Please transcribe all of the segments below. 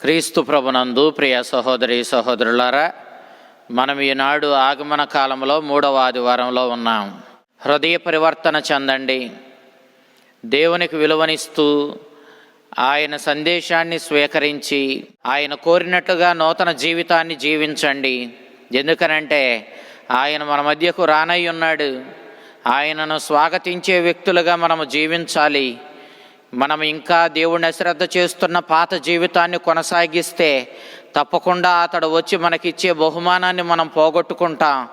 క్రీస్తు ప్రభునందు ప్రియ సహోదరి సహోదరులారా మనం ఈనాడు ఆగమన కాలంలో మూడవ ఆదివారంలో ఉన్నాం. హృదయ పరివర్తన చెందండి. దేవునికి విలువనిస్తూ ఆయన సందేశాన్ని స్వీకరించి ఆయన కోరినట్లుగా నూతన జీవితాన్ని జీవించండి. ఎందుకనంటే ఆయన మన మధ్యకు రానై ఉన్నాడు. ఆయనను స్వాగతించే వ్యక్తులుగా మనము జీవించాలి. మనం ఇంకా దేవుణ్ణి అశ్రద్ధ చేస్తున్న పాత జీవితాన్ని కొనసాగిస్తే తప్పకుండా అతడు వచ్చి మనకిచ్చే బహుమానాన్ని మనం పోగొట్టుకుంటాం.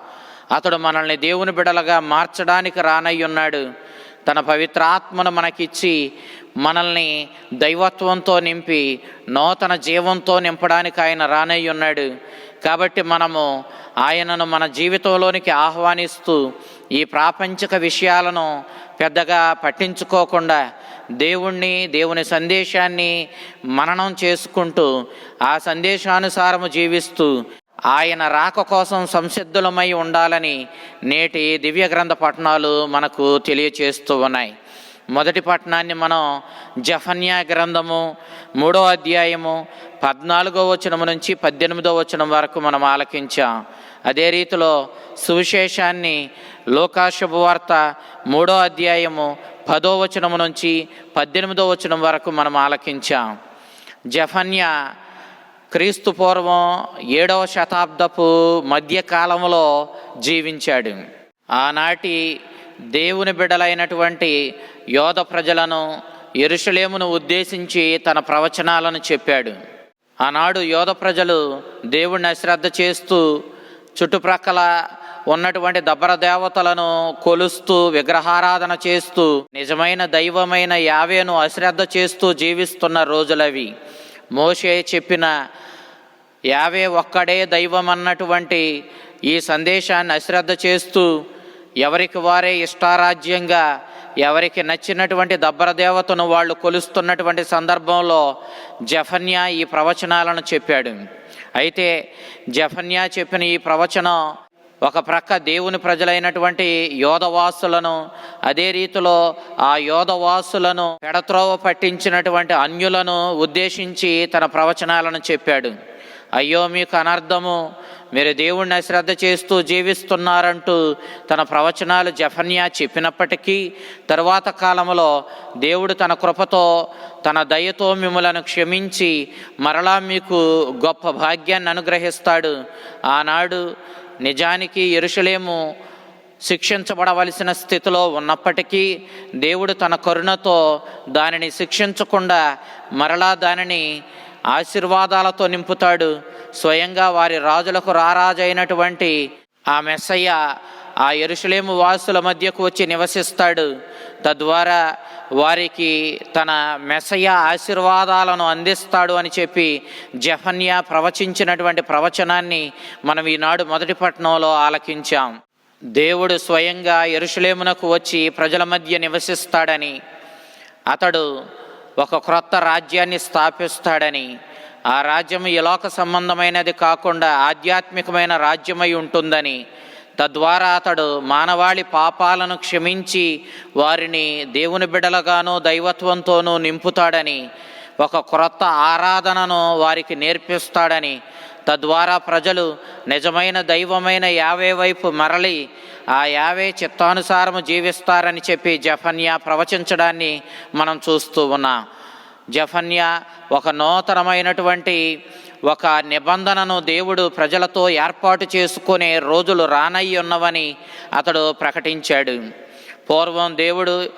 అతడు మనల్ని దేవుని బిడలుగా మార్చడానికి రానయ్యున్నాడు తన పవిత్ర ఆత్మను మనకిచ్చి మనల్ని దైవత్వంతో నింపి నూతన జీవంతో నింపడానికి ఆయన రానయ్యున్నాడు కాబట్టి మనము ఆయనను మన జీవితంలోనికి ఆహ్వానిస్తూ ఈ ప్రాపంచిక విషయాలను పెద్దగా పట్టించుకోకుండా దేవుణ్ణి దేవుని సందేశాన్ని మననం చేసుకుంటూ ఆ సందేశానుసారము జీవిస్తూ ఆయన రాక కోసం సంసిద్ధులమై ఉండాలని నేటి దివ్య గ్రంథ పట్టణాలు మనకు తెలియచేస్తూ ఉన్నాయి. మొదటి పట్టణాన్ని మనం జఫన్యా గ్రంథము మూడో అధ్యాయము పద్నాలుగో వచనము నుంచి పద్దెనిమిదో వచనం వరకు మనం ఆలకించాం. అదే రీతిలో సువిశేషాన్ని లోకాశుభవార్త మూడో అధ్యాయము పదో వచనము నుంచి పద్దెనిమిదో వచనం వరకు మనం ఆలకించాం. జఫన్యా క్రీస్తు పూర్వం ఏడవ శతాబ్దపు మధ్యకాలంలో జీవించాడు. ఆనాటి దేవుని బిడలైనటువంటి యోధ ప్రజలను ఎరుషలేమును ఉద్దేశించి తన ప్రవచనాలను చెప్పాడు. ఆనాడు యోధ ప్రజలు దేవుణ్ణి అశ్రద్ధ చేస్తూ చుట్టుప్రక్కల ఉన్నటువంటి దబ్బర దేవతలను కొలుస్తూ విగ్రహారాధన చేస్తూ నిజమైన దైవమైన యావేను అశ్రద్ధ చేస్తూ జీవిస్తున్న రోజులవి. మోషే చెప్పిన యావే ఒక్కడే దైవం అన్నటువంటి ఈ సందేశాన్ని అశ్రద్ధ చేస్తూ ఎవరికి వారే ఇష్టారాజ్యంగా ఎవరికి నచ్చినటువంటి దబ్బర దేవతను వాళ్ళు కొలుస్తున్నటువంటి సందర్భంలో జఫన్యా ఈ ప్రవచనాలను చెప్పాడు. అయితే జఫన్యా చెప్పిన ఈ ప్రవచనం ఒక ప్రక్క దేవుని ప్రజలైనటువంటి యోధవాసులను అదే రీతిలో ఆ యోధవాసులను పెడత్రోవ పట్టించినటువంటి అన్యులను ఉద్దేశించి తన ప్రవచనాలను చెప్పాడు. అయ్యో మీకు అనర్థము మీరు దేవుణ్ణి అశ్రద్ధ చేస్తూ జీవిస్తున్నారంటూ తన ప్రవచనాలు జఫన్యా చెప్పినప్పటికీ తరువాత కాలంలో దేవుడు తన కృపతో తన దయతో మిమ్మలను క్షమించి మరలా మీకు గొప్ప భాగ్యాన్ని అనుగ్రహిస్తాడు. ఆనాడు నిజానికి ఎరుషలేము శిక్షించబడవలసిన స్థితిలో ఉన్నప్పటికీ దేవుడు తన కరుణతో దానిని శిక్షించకుండా మరలా దానిని ఆశీర్వాదాలతో నింపుతాడు. స్వయంగా వారి రాజులకు రారాజైనటువంటి ఆ మెస్సయ్య ఆ ఎరుషులేము వాసుల మధ్యకు వచ్చి నివసిస్తాడు. తద్వారా వారికి తన మెసయ ఆశీర్వాదాలను అందిస్తాడు అని చెప్పి జఫన్యా ప్రవచించినటువంటి ప్రవచనాన్ని మనం ఈనాడు మొదటి పట్టణంలో ఆలకించాం. దేవుడు స్వయంగా ఎరుషులేమునకు వచ్చి ప్రజల మధ్య నివసిస్తాడని. అతడు ఒక క్రొత్త రాజ్యాన్ని స్థాపిస్తాడని. ఆ రాజ్యం ఈ లోక సంబంధమైనది కాకుండా ఆధ్యాత్మికమైన రాజ్యమై ఉంటుందని. తద్వారా అతడు మానవాళి పాపాలను క్షమించి వారిని దేవుని బిడలగాను దైవత్వంతోనూ నింపుతాడని ఒక క్రొత్త ఆరాధనను వారికి నేర్పిస్తాడని తద్వారా ప్రజలు నిజమైన దైవమైన యావే వైపు మరలి ఆ యావే చిత్తానుసారము జీవిస్తారని చెప్పి జఫన్యా ప్రవచించడాన్ని మనం చూస్తూ ఉన్నాం. జఫన్యా ఒక నూతనమైనటువంటి ఒక నిబంధనను దేవుడు ప్రజలతో ఏర్పాటు చేసుకునే రోజులు రానయ్యి ఉన్నవని అతడు ప్రకటించాడు. పూర్వం దేవుడు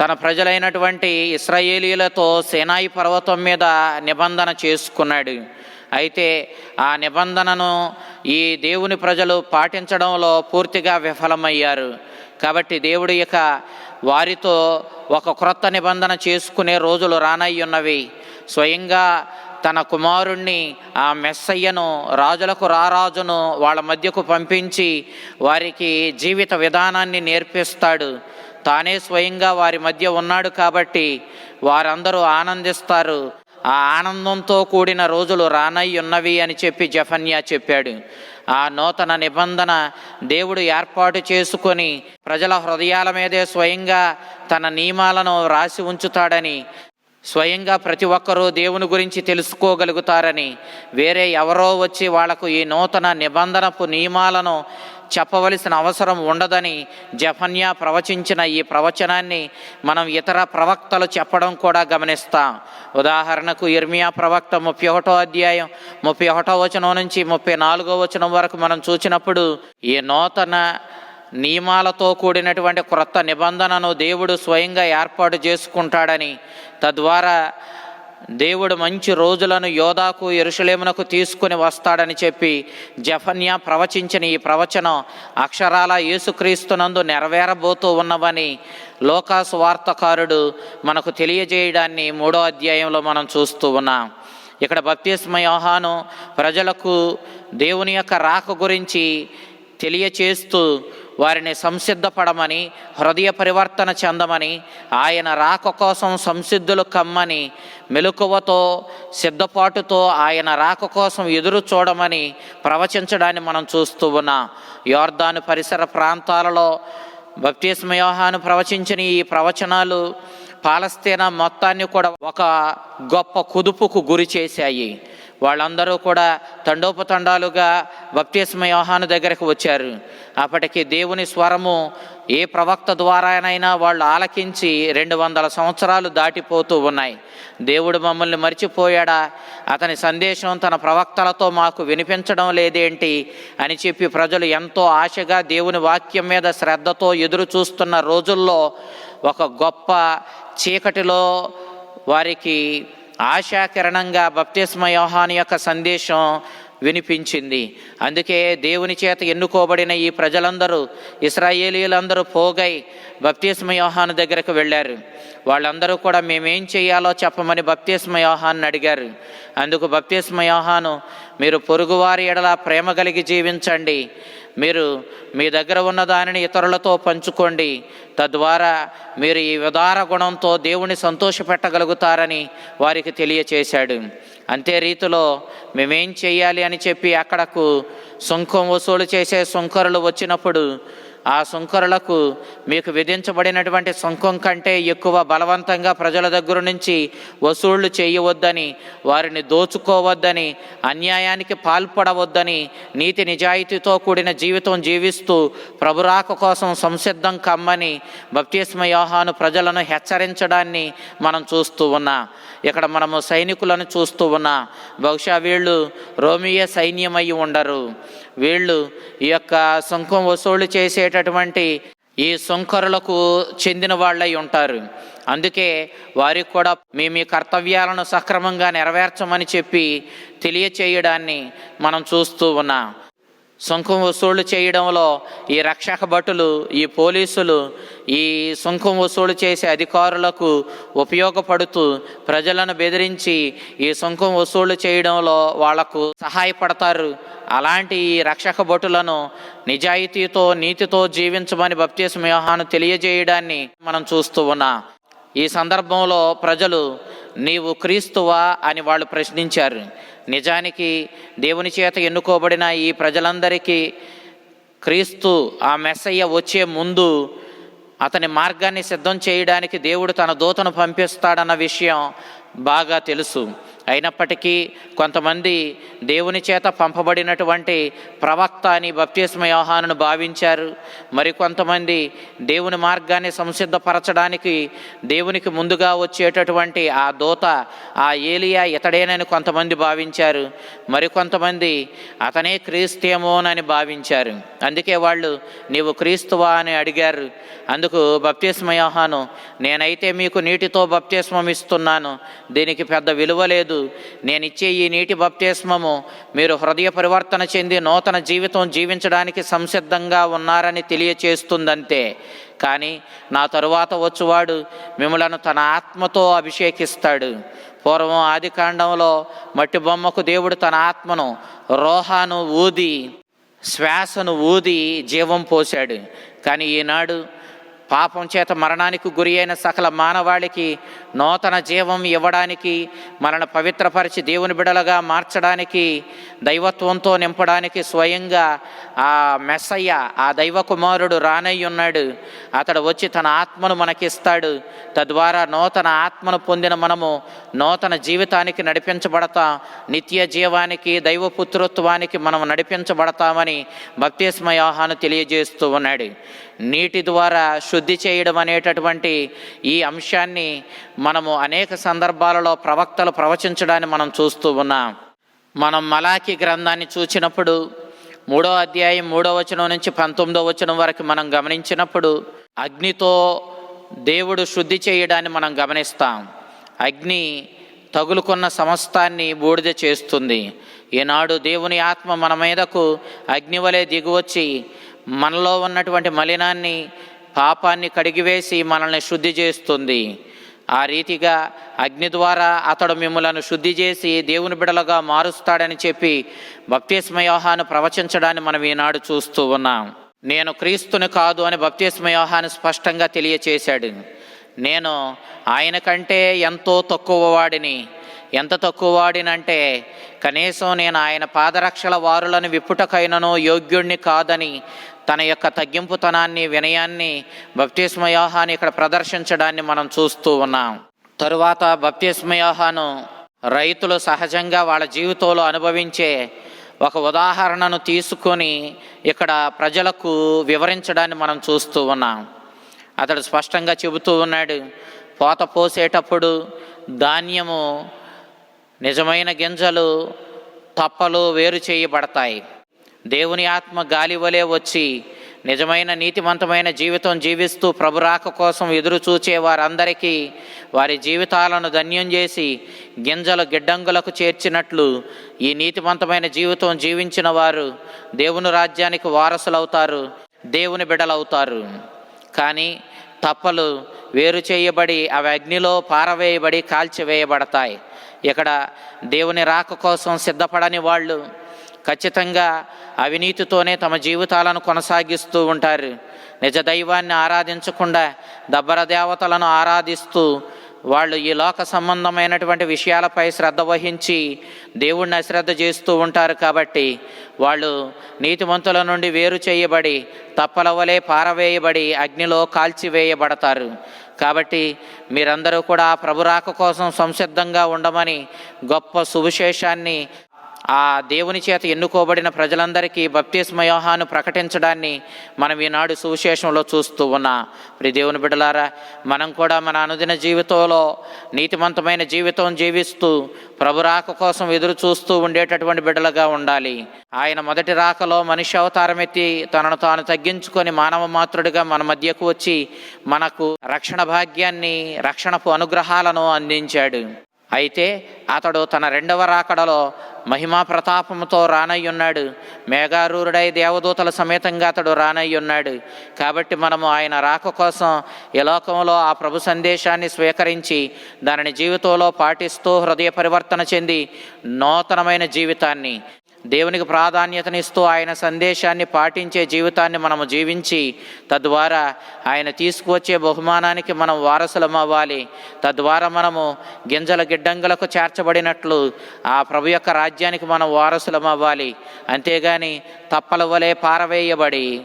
తన ప్రజలైనటువంటి ఇస్రాయేలీలతో సేనాయి పర్వతం మీద నిబంధన చేసుకున్నాడు. అయితే ఆ నిబంధనను ఈ దేవుని ప్రజలు పాటించడంలో పూర్తిగా విఫలమయ్యారు. కాబట్టి దేవుడు ఇక వారితో ఒక క్రొత్త నిబంధన చేసుకునే రోజులు రానయ్యున్నవి. స్వయంగా తన కుమారుణ్ణి ఆ మెస్సయ్యను రాజులకు రారాజును వాళ్ళ మధ్యకు పంపించి వారికి జీవిత విధానాన్ని నేర్పిస్తాడు. తానే స్వయంగా వారి మధ్య ఉన్నాడు కాబట్టి వారందరూ ఆనందిస్తారు. ఆ ఆనందంతో కూడిన రోజులు రానయ్యున్నవి ఉన్నవి అని చెప్పి జఫన్యా చెప్పాడు. ఆ నూతన నిబంధన దేవుడు ఏర్పాటు చేసుకొని ప్రజల హృదయాల మీదే స్వయంగా తన నియమాలను రాసి ఉంచుతాడని స్వయంగా ప్రతి ఒక్కరూ దేవుని గురించి తెలుసుకోగలుగుతారని వేరే ఎవరో వచ్చి వాళ్ళకు ఈ నూతన నిబంధనపు నియమాలను చెప్పవలసిన అవసరం ఉండదని జఫన్యా ప్రవచించిన ఈ ప్రవచనాన్ని మనం ఇతర ప్రవక్తలు చెప్పడం కూడా గమనిస్తాం. ఉదాహరణకు ఇర్మియా ప్రవక్త ముప్పై ఒకటో అధ్యాయం ముప్పై ఒకటో వచనం నుంచి ముప్పై నాలుగో వచనం వరకు మనం చూసినప్పుడు ఈ నూతన నియమాలతో కూడినటువంటి క్రొత్త నిబంధనను దేవుడు స్వయంగా ఏర్పాటు చేసుకుంటాడని తద్వారా దేవుడు మంచి రోజులను యోధాకు ఎరుషలేమునకు తీసుకుని వస్తాడని చెప్పి జఫన్యా ప్రవచించిన ఈ ప్రవచనం అక్షరాల యేసుక్రీస్తునందు నెరవేరబోతూ ఉన్నవని లోకాసు వార్తకారుడు మనకు తెలియజేయడాన్ని మూడో అధ్యాయంలో మనం చూస్తూ ఉన్నాం. ఇక్కడ బప్తిస్మ యోహాను ప్రజలకు దేవుని యొక్క రాక గురించి తెలియచేస్తూ వారిని సంసిద్ధపడమని హృదయ పరివర్తన చెందమని ఆయన రాక కోసం సంసిద్ధులు కమ్మని మెలకువతో సిద్ధపాటుతో ఆయన రాక కోసం ఎదురు చూడమని ప్రవచించడాన్ని మనం చూస్తూ ఉన్నాం. యోర్దాను పరిసర ప్రాంతాలలో బప్తిస్మ యోహాను ప్రవచించిన ఈ ప్రవచనాలు పాలస్తీనా మొత్తాన్ని కూడా ఒక గొప్ప కుదుపుకు గురి చేశాయి. వాళ్ళందరూ కూడా తండోపతండాలుగా బప్తిస్మ యోహాను దగ్గరకు వచ్చారు. అప్పటికి దేవుని స్వరము ఏ ప్రవక్త ద్వారానైనా వాళ్ళు ఆలకించి రెండు వందల సంవత్సరాలు దాటిపోతూ ఉన్నాయి. దేవుడు మమ్మల్ని మర్చిపోయాడా? అతని సందేశం తన ప్రవక్తలతో మాకు వినిపించడం లేదేంటి? అని చెప్పి ప్రజలు ఎంతో ఆశగా దేవుని వాక్యం మీద శ్రద్ధతో ఎదురు చూస్తున్న రోజుల్లో ఒక గొప్ప చీకటిలో వారికి ఆశాకిరణంగా బప్తిస్మ యోహాన్ యొక్క సందేశం వినిపించింది. అందుకే దేవుని చేత ఎన్నుకోబడిన ఈ ప్రజలందరూ ఇస్రాయేలీలందరూ పోగై బప్తిస్మ యోహాను దగ్గరకు వెళ్ళారు. వాళ్ళందరూ కూడా మేమేం చేయాలో చెప్పమని బప్తిస్మ యోహాన్ని అడిగారు. అందుకు బప్తిస్మ యోహాను మీరు పొరుగువారి ఎడలా ప్రేమ కలిగి జీవించండి. మీరు మీ దగ్గర ఉన్న దానిని ఇతరులతో పంచుకోండి. తద్వారా మీరు ఈ ఉదార గుణంతో దేవుని సంతోషపెట్టగలుగుతారని వారికి తెలియచేశాడు. అంతే రీతిలో మేమేం చేయాలి అని చెప్పి అక్కడకు సుంకం వసూలు చేసే సుంకరులు వచ్చినప్పుడు ఆ సుంకరులకు మీకు విధించబడినటువంటి సుంకం కంటే ఎక్కువ బలవంతంగా ప్రజల దగ్గర నుంచి వసూళ్ళు చేయవద్దని వారిని దోచుకోవద్దని అన్యాయానికి పాల్పడవద్దని నీతి నిజాయితీతో కూడిన జీవితం జీవిస్తూ ప్రభురాక కోసం సంసిద్ధం కమ్మని బప్తిస్మ యోహాను ప్రజలను హెచ్చరించడాన్ని మనం చూస్తూ ఉన్నా. ఇక్కడ మనము సైనికులను చూస్తూ ఉన్నా. బహుశా వీళ్ళు రోమియ సైన్యమై ఉండరు. వీళ్ళు ఈ యొక్క సుంకం వసూలు చేసేటటువంటి ఈ సుంకరులకు చెందిన వాళ్ళై ఉంటారు. అందుకే వారికి కూడా మీ మీ కర్తవ్యాలను సక్రమంగా నెరవేర్చమని చెప్పి తెలియచేయడాన్ని మనం చూస్తూ ఉన్నాం. సుంకం వసూలు చేయడంలో ఈ రక్షక భటులు ఈ పోలీసులు ఈ సుంకం వసూలు చేసే అధికారులకు ఉపయోగపడుతూ ప్రజలను బెదిరించి ఈ సుంకం వసూలు చేయడంలో వాళ్ళకు సహాయపడతారు. అలాంటి ఈ రక్షక భటులను నిజాయితీతో నీతితో జీవించమని బప్తీసం వ్యూహాను తెలియజేయడాన్ని మనం చూస్తూ ఉన్నాం. ఈ సందర్భంలో ప్రజలు నీవు క్రీస్తువా? అని వాళ్ళు ప్రశ్నించారు. నిజానికి దేవుని చేత ఎన్నుకోబడిన ఈ ప్రజలందరికీ క్రీస్తు ఆ మెస్సయ్య వచ్చే ముందు అతని మార్గాన్ని సిద్ధం చేయడానికి దేవుడు తన దూతను పంపిస్తాడన్న విషయం బాగా తెలుసు. అయినప్పటికీ కొంతమంది దేవుని చేత పంపబడినటువంటి ప్రవక్త అని బప్తిస్మ యోహానును భావించారు. మరికొంతమంది దేవుని మార్గాన్ని సంసిద్ధపరచడానికి దేవునికి ముందుగా వచ్చేటటువంటి ఆ దూత ఆ ఏలియా ఇతడేనని కొంతమంది భావించారు. మరికొంతమంది అతనే క్రీస్తేమోనని భావించారు. అందుకే వాళ్ళు నీవు క్రీస్తువా అని అడిగారు. అందుకు బప్తిస్మ యోహాను నేనైతే మీకు నీటితో బప్తిస్మం ఇస్తున్నాను దీనికి పెద్ద విలువ లేదు. నేను ఇచ్చే ఈ నీటి బప్తిస్మము మీరు హృదయ పరివర్తన చెంది నూతన జీవితం జీవించడానికి సంసిద్ధంగా ఉన్నారని తెలియచేస్తుందంతే. కానీ నా తరువాత వచ్చువాడు మిమ్మలను తన ఆత్మతో అభిషేకిస్తాడు. పూర్వం ఆది కాండంలో మట్టి బొమ్మకు దేవుడు తన ఆత్మను రోహాను ఊది శ్వాసను ఊది జీవం పోశాడు. కానీ ఈనాడు పాపం చేత మరణానికి గురి అయిన సకల మానవాళికి నూతన జీవం ఇవ్వడానికి మనల్ని పవిత్రపరిచి దేవుని బిడలుగా మార్చడానికి దైవత్వంతో నింపడానికి స్వయంగా ఆ మెస్సయ్య ఆ దైవ కుమారుడు ఉన్నాడు. అతడు వచ్చి తన ఆత్మను మనకిస్తాడు. తద్వారా నూతన ఆత్మను పొందిన మనము నూతన జీవితానికి నడిపించబడతాం నిత్య జీవానికి దైవపుత్రత్వానికి మనం నడిపించబడతామని భక్తిస్మ యోహాను తెలియజేస్తూ ఉన్నాడు. నీటి ద్వారా శుద్ధి చేయడం అనేటటువంటి ఈ అంశాన్ని మనము అనేక సందర్భాలలో ప్రవక్తలు ప్రవచించడాన్ని మనం చూస్తూ ఉన్నాం. మనం మలాకి గ్రంథాన్ని చూచినప్పుడు మూడో అధ్యాయం మూడో వచనం నుంచి పంతొమ్మిదో వచనం వరకు మనం గమనించినప్పుడు అగ్నితో దేవుడు శుద్ధి చేయడాన్ని మనం గమనిస్తాం. అగ్ని తగులుకున్న సమస్తాన్ని బూడిద చేస్తుంది. ఈనాడు దేవుని ఆత్మ మన మీదకు అగ్నివలే దిగువచ్చి మనలో ఉన్నటువంటి మలినాన్ని పాపాన్ని కడిగివేసి మనల్ని శుద్ధి చేస్తుంది. ఆ రీతిగా అగ్ని ద్వారా అతడు మిమ్మలను శుద్ధి చేసి దేవుని బిడలుగా మారుస్తాడని చెప్పి భక్తిస్మయోహాను ప్రవచించడాన్ని మనం ఈనాడు చూస్తూ ఉన్నాం. నేను క్రీస్తుని కాదు అని బప్తిస్మయోహాను స్పష్టంగా తెలియచేశాడు. నేను ఆయన కంటే ఎంతో తక్కువ వాడిని. ఎంత తక్కువ వాడినంటే కనీసం నేను ఆయన పాదరక్షల వారులను విప్పుటకైనను యోగ్యుణ్ణి కాదని తన యొక్క తగ్గింపుతనాన్ని వినయాన్ని బప్తిస్మయోహాన్ని ఇక్కడ ప్రదర్శించడాన్ని మనం చూస్తూ ఉన్నాం. తరువాత బప్తిస్మయోహాను రైతులు సహజంగా వాళ్ళ జీవితంలో అనుభవించే ఒక ఉదాహరణను తీసుకొని ఇక్కడ ప్రజలకు వివరించడాన్ని మనం చూస్తూ ఉన్నాం. అతడు స్పష్టంగా చెబుతూ ఉన్నాడు పోత పోసేటప్పుడు ధాన్యము నిజమైన గింజలు తప్పలు వేరు చేయబడతాయి. దేవుని ఆత్మ గాలి వలె వచ్చి నిజమైన నీతివంతమైన జీవితం జీవిస్తూ ప్రభురాక కోసం ఎదురు చూచే వారందరికీ వారి జీవితాలను ధన్యం చేసి గింజలు గిడ్డంగులకు చేర్చినట్లు ఈ నీతివంతమైన జీవితం జీవించిన వారు దేవుని రాజ్యానికి వారసులవుతారు దేవుని బిడలవుతారు కానీ తప్పలు వేరు చేయబడి అవి అగ్నిలో పారవేయబడి కాల్చివేయబడతాయి. ఇక్కడ దేవుని రాక కోసం సిద్ధపడని వాళ్ళు ఖచ్చితంగా అవినీతితోనే తమ జీవితాలను కొనసాగిస్తూ ఉంటారు. నిజ దైవాన్ని ఆరాధించకుండా దబ్బర దేవతలను ఆరాధిస్తూ వాళ్ళు ఈ లోక సంబంధమైనటువంటి విషయాలపై శ్రద్ధ వహించి దేవుణ్ణి అశ్రద్ధ చేస్తూ ఉంటారు కాబట్టి వాళ్ళు నీతిమంతుల నుండి వేరు చేయబడి తప్పల వలె పారవేయబడి అగ్నిలో కాల్చివేయబడతారు. కాబట్టి మీరందరూ కూడా ప్రభురాక కోసం సంసిద్ధంగా ఉండమని గొప్ప సువిశేషాన్ని ఆ దేవుని చేత ఎన్నుకోబడిన ప్రజలందరికీ బప్తిస్మయోహాను ప్రకటించడాన్ని మనం ఈనాడు సువిశేషంలో చూస్తూ ఉన్నా. ప్రి దేవుని బిడ్డలారా మనం కూడా మన అనుదిన జీవితంలో నీతిమంతమైన జీవితం జీవిస్తూ ప్రభు రాక కోసం ఎదురు చూస్తూ ఉండేటటువంటి బిడ్డలుగా ఉండాలి. ఆయన మొదటి రాకలో మనిషి అవతారం ఎత్తి తనను తాను తగ్గించుకొని మానవ మాతృడిగా మన మధ్యకు వచ్చి మనకు రక్షణ భాగ్యాన్ని రక్షణపు అనుగ్రహాలను అందించాడు. అయితే అతడు తన రెండవ రాకడలో మహిమా ప్రతాపముతో రానయ్యున్నాడు. మేఘారూరుడై దేవదూతల సమేతంగా అతడు రానయ్యున్నాడు. కాబట్టి మనము ఆయన రాక కోసం ఈ లోకంలో ఆ ప్రభు సందేశాన్ని స్వీకరించి దానిని జీవితంలో పాటిస్తూ హృదయ పరివర్తన చెంది నూతనమైన జీవితాన్ని దేవునికి ప్రాధాన్యతనిస్తూ ఆయన సందేశాన్ని పాటించే జీవితాన్ని మనము జీవించి తద్వారా ఆయన తీసుకువచ్చే బహుమానానికి మనం వారసులం అవ్వాలి తద్వారా మనము గింజల గిడ్డంగులకు చేర్చబడినట్లు ఆ ప్రభు యొక్క రాజ్యానికి మనం వారసులం అవ్వాలి అంతేగాని తప్పల వలె పారవేయబడి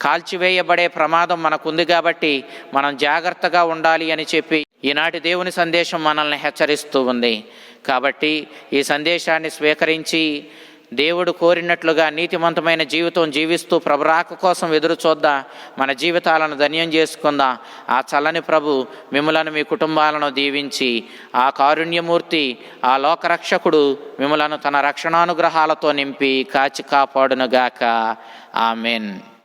కాల్చివేయబడే ప్రమాదం మనకుంది కాబట్టి మనం జాగ్రత్తగా ఉండాలి అని చెప్పి ఈనాటి దేవుని సందేశం మనల్ని హెచ్చరిస్తూ ఉంది. కాబట్టి ఈ సందేశాన్ని స్వీకరించి దేవుడు కోరినట్లుగా నీతిమంతమైన జీవితం జీవిస్తూ ప్రభు రాక కోసం ఎదురు చూద్దా? మన జీవితాలను ధన్యం చేసుకుందా? ఆ చల్లని ప్రభు మిమ్మలను మీ కుటుంబాలను దీవించి ఆ కారుణ్యమూర్తి ఆ లోకరక్షకుడు మిమ్మలను తన రక్షణానుగ్రహాలతో నింపి కాచి కాపాడునుగాక. ఆమెన్.